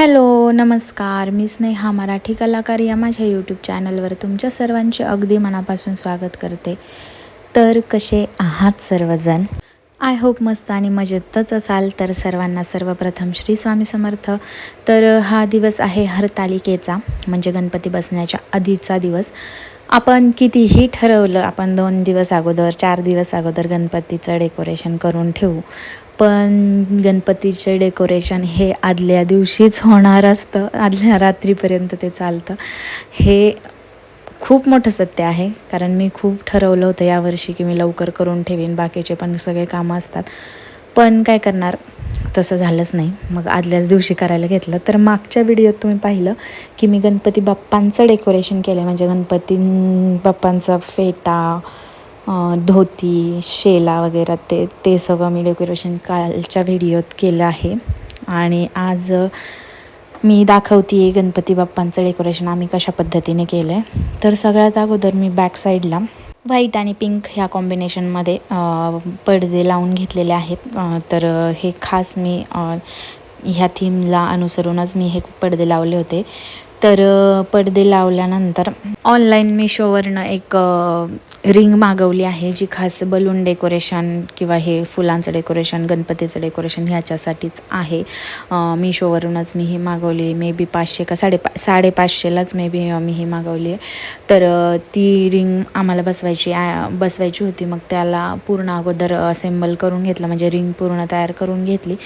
Hello नमस्कार. मी स्नेहा मराठी कलाकार या माझ्या यूट्यूब चॅनलवर तुमच्या सर्वांचे अगदी मनापासून स्वागत करते. तर कसे आहात सर्वजण? आय होप मस्त आणि मजेतच असाल. तर सर्वांना सर्वप्रथम श्री स्वामी समर्थ. तर हा दिवस आहे हरतालिकेचा म्हणजे गणपती बसण्याच्या आधीचा दिवस. आपण कितीही ठरवलं आपण दोन दिवस अगोदर चार दिवस अगोदर गणपतीचं डेकोरेशन करून ठेवू. पण गणपतीचे डेकोरेशन हे आदल्या दिवशीच होणार असतं. आदल्या रात्रीपर्यंत ते चालतं. हे खूप मोठं सत्य आहे. कारण मी खूप ठरवलं होतं यावर्षी की मी लवकर करून ठेवीन. बाकीचे पण सगळे कामं असतात. पण काय करणार? तसं झालंच नाही. मग आदल्याच दिवशी करायला घेतलं. तर मागच्या व्हिडिओत तुम्ही पाहिलं की मी गणपती बाप्पांचं डेकोरेशन केलं म्हणजे गणपती बाप्पांचा फेटा धोती शेला वगैरे ते ते सगळं मी डेकोरेशन कालच्या व्हिडिओत केलं आहे. आणि आज मी दाखवते गणपती बाप्पांचं डेकोरेशन आम्ही कशा पद्धतीने केलं आहे तर सगळ्यात अगोदर मी बॅक साईडला व्हाईट आणि पिंक ह्या कॉम्बिनेशनमध्ये पडदे लावून घेतलेले आहेत. तर हे खास मी ह्या थीमला अनुसरूनच मी हे पडदे लावले होते. तर पडदे लावल्यानंतर ऑनलाईन मिशोवरनं एक रिंग मागवली आहे जी खास बलून डेकोरेशन किंवा हे फुलांचं डेकोरेशन गणपतीचं डेकोरेशन ह्याच्यासाठीच आहे. मिशोवरूनच मी ही मागवली मे बी पाचशे का साडेपा साडेपाचशेलाच मे बी मी ही मागवली आहे. तर ती रिंग आम्हाला बसवायची बसवायची होती. मग त्याला पूर्ण अगोदर असेंबल करून घेतलं. म्हणजे रिंग पूर्ण तयार करून घेतली.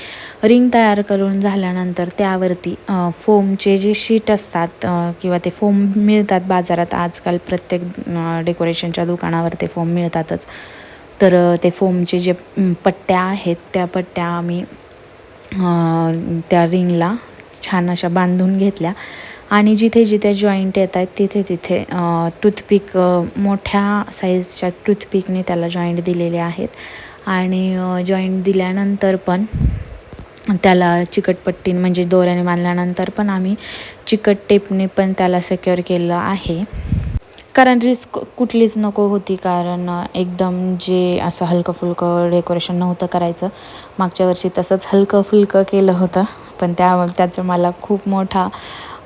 रिंग तयार करून झाल्यानंतर त्यावरती फोमचे जे शीट असतात किंवा ते फोम मिळतात बाजारात. आजकाल प्रत्येक डेकोरेशनच्या दुकानावर ते फोम मिळतातच. तर ते फोमचे जे पट्ट्या आहेत त्या पट्ट्या आम्ही त्या रिंगला छान अशा बांधून घेतल्या. आणि जिथे जिथे जॉईंट येत आहेत तिथे तिथे टूथपिक मोठ्या साईजच्या टूथपिकने त्याला जॉईंट दिलेले आहेत. आणि जॉईंट दिल्यानंतर पण त्याला चिकटपट्टी म्हणजे दोऱ्याने बांधल्यानंतर पण आम्ही चिकट टेपने पण त्याला सेक्युअर केलं आहे. कारण रिस्क कुठलीच नको होती कारण एकदम जे असं हलकं फुलकं डेकोरेशन नव्हतं करायचं मागच्या वर्षी तसंच हलकं फुलकं केलं होतं. पण त्या त्याचं मला खूप मोठा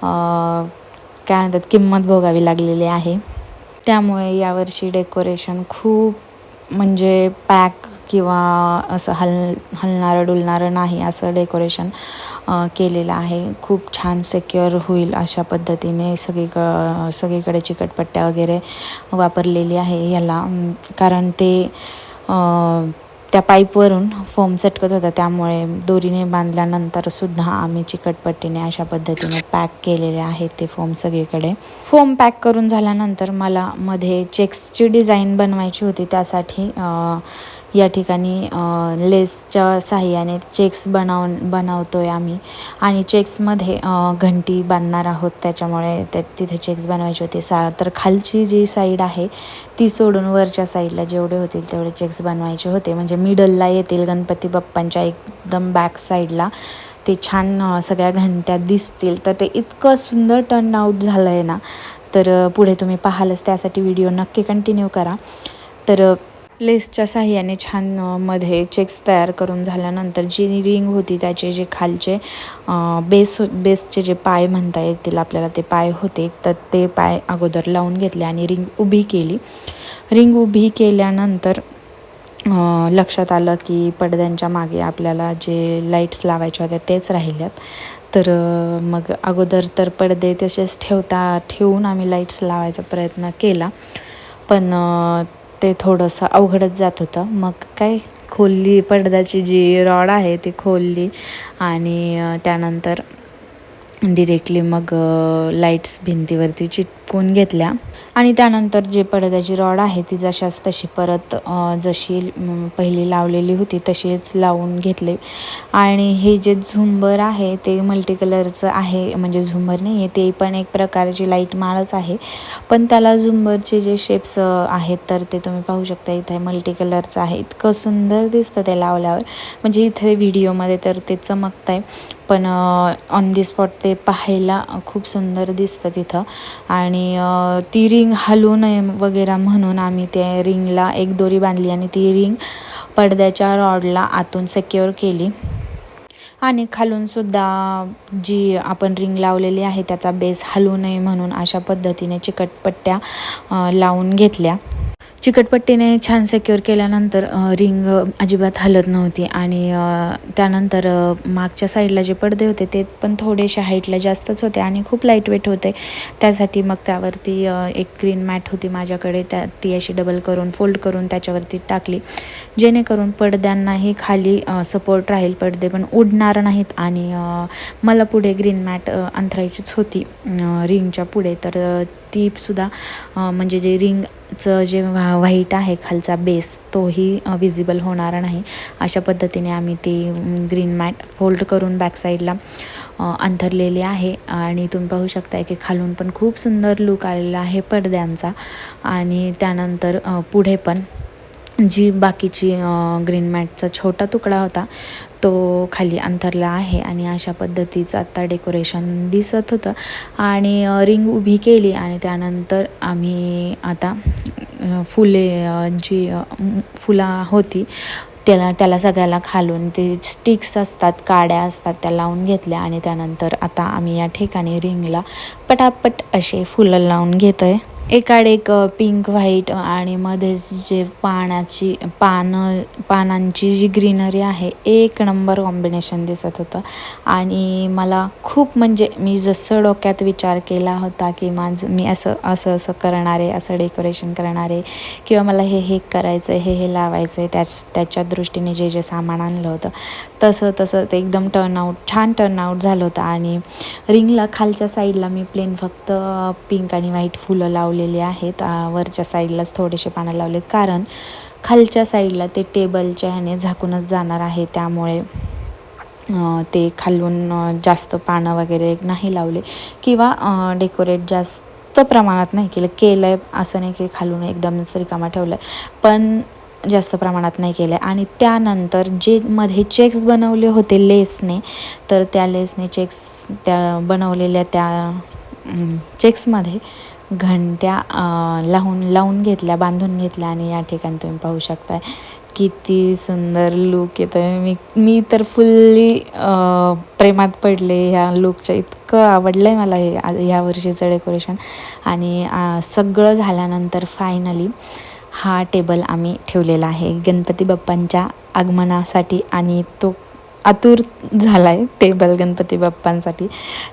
काय म्हणतात किंमत भोगावी लागलेली आहे. त्यामुळे यावर्षी डेकोरेशन खूप म्हणजे पॅक किंवा असं हल हलणारं डुलणारं नाही असं डेकोरेशन केलेलं आहे. खूप छान सेक्युअर होईल अशा पद्धतीने सगळीक सगळीकडे चिकटपट्ट्या वगैरे वापरलेली आहे ह्याला. कारण ते त्या पाईपवरून फोम चटकत होता. त्यामुळे दोरीने बांधल्यानंतर सुद्धा आम्ही चिकटपट्टीने अशा पद्धतीने पॅक केलेले आहेत ते फोम सगळीकडे. फोम पॅक करून झाल्यानंतर मला मध्ये चेक्सची डिझाईन बनवायची होती. त्यासाठी या ठिकाणी लेसच्या सहाय्याने चेक्स बनव बनवतो आहे आम्ही. आणि चेक्समध्ये घंटी बांधणार आहोत. त्याच्यामुळे त्या तिथे चेक्स बनवायचे होते. सा तर खालची जी साईड आहे ती सोडून वरच्या साईडला जेवढे होतील तेवढे चेक्स बनवायचे होते. म्हणजे मिडलला येतील गणपती बाप्पांच्या एकदम बॅक साईडला. ते छान सगळ्या घंट्या दिसतील. तर ते इतकं सुंदर टर्न आऊट झालं आहे ना. तर पुढे तुम्ही पाहालच. त्यासाठी व्हिडिओ नक्की कंटिन्यू करा. तर लेसच्या साह्याने छानमध्ये चेक्स तयार करून झाल्यानंतर जी रिंग होती त्याचे जे खालचे बेस बेसचे जे पाय म्हणता येतील आपल्याला ते पाय होते. तर ते पाय अगोदर लावून घेतले आणि रिंग उभी केली. रिंग उभी केल्यानंतर लक्षात आलं की पडद्यांच्या मागे आपल्याला जे लाईट्स लावायच्या होत्या तेच राहिल्यात. तर मग अगोदर तर पडदे तसेच ठेवता ठेवून आम्ही लाईट्स लावायचा प्रयत्न केला. पण ते थोडंसं अवघडच जात होतं. मग काय खोलली पडद्याची जी रॉड आहे ती खोलली आणि त्यानंतर डिरेक्टली मग लाईट्स भिंतीवरती चिपकून घेतल्या. आणि त्यानंतर जे पडद्याची रॉड आहे ती जशाच तशी परत जशी पहिली लावलेली होती तशीच लावून घेतले. आणि हे जे झुंबर आहे ते मल्टी कलरचं आहे म्हणजे झुंबर नाही आहे ते पण एक प्रकारची लाइट माळच आहे. पण त्याला झुंबरचे जे शेप्स आहेत तर ते तुम्ही पाहू शकता इथे मल्टी कलरचं आहे. इतकं सुंदर दिसतं ते लावल्यावर. म्हणजे इथे व्हिडिओमध्ये तर ते चमकतं आहे पण ऑन दी स्पॉट ते पाहायला खूप सुंदर दिसतं तिथं. आणि आणि ती रिंग हलू नये वगैरे म्हणून आम्ही त्या रिंगला एक दोरी बांधली आणि ती रिंग पडद्याच्या रॉडला आतून सेक्युअर केली. आणि खालूनसुद्धा जी आपण रिंग लावलेली आहे त्याचा बेस हलू नये म्हणून अशा पद्धतीने चिकटपट्ट्या लावून घेतल्या. चिकटपट्टीने छान सेक्युअर केल्यानंतर रिंग अजिबात हलत नव्हती. आणि त्यानंतर मागच्या साईडला जे पडदे होते ते पण थोडेसे हाईटला जास्तच होते आणि खूप लाइट वेट होते. त्यासाठी मग त्यावरती एक ग्रीन मॅट होती माझ्याकडे. त्या ती अशी डबल करून फोल्ड करून त्याच्यावरती टाकली. जेणेकरून पडद्यांनाही खाली सपोर्ट राहील. पडदे पण उडणार नाहीत आणि मला पुढे ग्रीन मॅट अंथरायचीच होती रिंगच्या पुढे. तर तीसुद्धा म्हणजे जे रिंग चं जे व्हा व्हाईट आहे खालचा बेस तोही विजिबल होणार नाही. अशा पद्धतीने आम्ही ती ग्रीन मॅट फोल्ड करून बॅकसाईडला अंथरलेली आहे. आणि तुम्ही पाहू शकताय की खालून पण खूप सुंदर लुक आलेला आहे पडद्यांचा. आणि त्यानंतर पुढे पण जी बाकीची ग्रीन मॅटचा छोटा तुकडा होता तो खाली अंतरला आहे आणि अशा पद्धतीचं आत्ता डेकोरेशन दिसत होतं. आणि रिंग उभी केली आणि त्यानंतर आम्ही आता फुले जी फुला होती त्याला त्याला सगळ्याला खालून ते स्टिक्स असतात काड्या असतात त्या लावून घेतल्या आणि त्यानंतर आता आम्ही या ठिकाणी रिंगला पटापट असे फुलं लावून घेतो आहे एकाड एक पिंक व्हाईट आणि मध्येच जे पानाची पानं पानांची जी ग्रीनरी आहे एक नंबर कॉम्बिनेशन दिसत होतं. आणि मला खूप म्हणजे मी जसं डोक्यात विचार केला होता की माझं मी असं असं असं करणार आहे असं डेकोरेशन करणार आहे किंवा मला हे हे करायचं आहे हे हे लावायचं आहे त्याच त्याच्या दृष्टीने जे जे सामान आणलं होतं तसं तसं ते एकदम टर्नआउट छान टर्नआउट झालं होतं. आणि रिंगला खालच्या साईडला मी प्लेन फक्त पिंक आणि व्हाईट फुलं लावली लावलेले आहेत. वरच्या साईडलाच थोडेसे पानं लावलेत. कारण खालच्या साईडला ते टेबलच्या ह्याने झाकूनच जाणार आहे. त्यामुळे ते खालून जास्त पानं वगैरे नाही लावले. किंवा डेकोरेट जास्त प्रमाणात नाही केलं. केलं आहे असं नाही की खालून एकदम रिकामा ठेवलं आहे पण जास्त प्रमाणात नाही केलं आहे आणि त्यानंतर जे मध्ये चेक्स बनवले होते लेसने तर त्या लेसने चेक्स त्या बनवलेल्या त्या चेक्समध्ये घंट्या लावून लावून घेतल्या बांधून घेतल्या आणि या ठिकाणी तुम्ही पाहू शकताय. किती सुंदर लूक येतो मी मी तर फुल्ली प्रेमात पडले. ह्या लूकच्या इतकं आवडलं आहे मला हे ह्या वर्षीचं डेकोरेशन आणि सगळं झाल्यानंतर फायनली हा टेबल आम्ही ठेवलेला आहे. गणपती बाप्पांच्या आगमनासाठी आणि तो आतुर झाला आहे टेबल गणपती बाप्पांसाठी.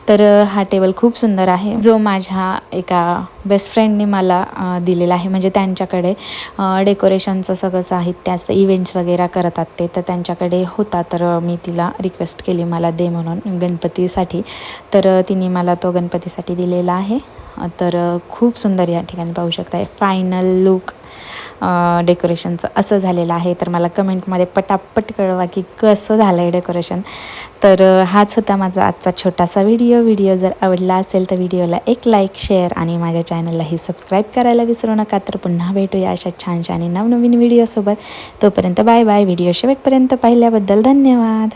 तर हा टेबल खूप सुंदर आहे. जो माझ्या एका बेस्ट फ्रेंडने मला दिलेला आहे. म्हणजे त्यांच्याकडे डेकोरेशनचं सगळं साहित्य असतं इव्हेंट्स वगैरे करतात ते तर त्यांच्याकडे होता. तर मी तिला रिक्वेस्ट केली मला दे म्हणून गणपतीसाठी. तर तिने मला तो गणपतीसाठी दिलेला आहे. तर खूप सुंदर या ठिकाणी पाहू शकता फायनल लुक डेकोरेशनचं असं झालेलं आहे. तर मला कमेंटमध्ये पटापट कळवा की कसं झालं आहे डेकोरेशन तर हाच होता माझा आजचा छोटासा व्हिडिओ व्हिडिओ जर आवडला असेल तर व्हिडिओला एक लाईक शेअर आणि माझ्या चॅनललाही सबस्क्राईब करायला विसरू नका. तर पुन्हा भेटूया अशा छानशा आणि नवनवीन व्हिडिओसोबत तोपर्यंत बाय बाय व्हिडिओ शेवटपर्यंत पाहिल्याबद्दल धन्यवाद.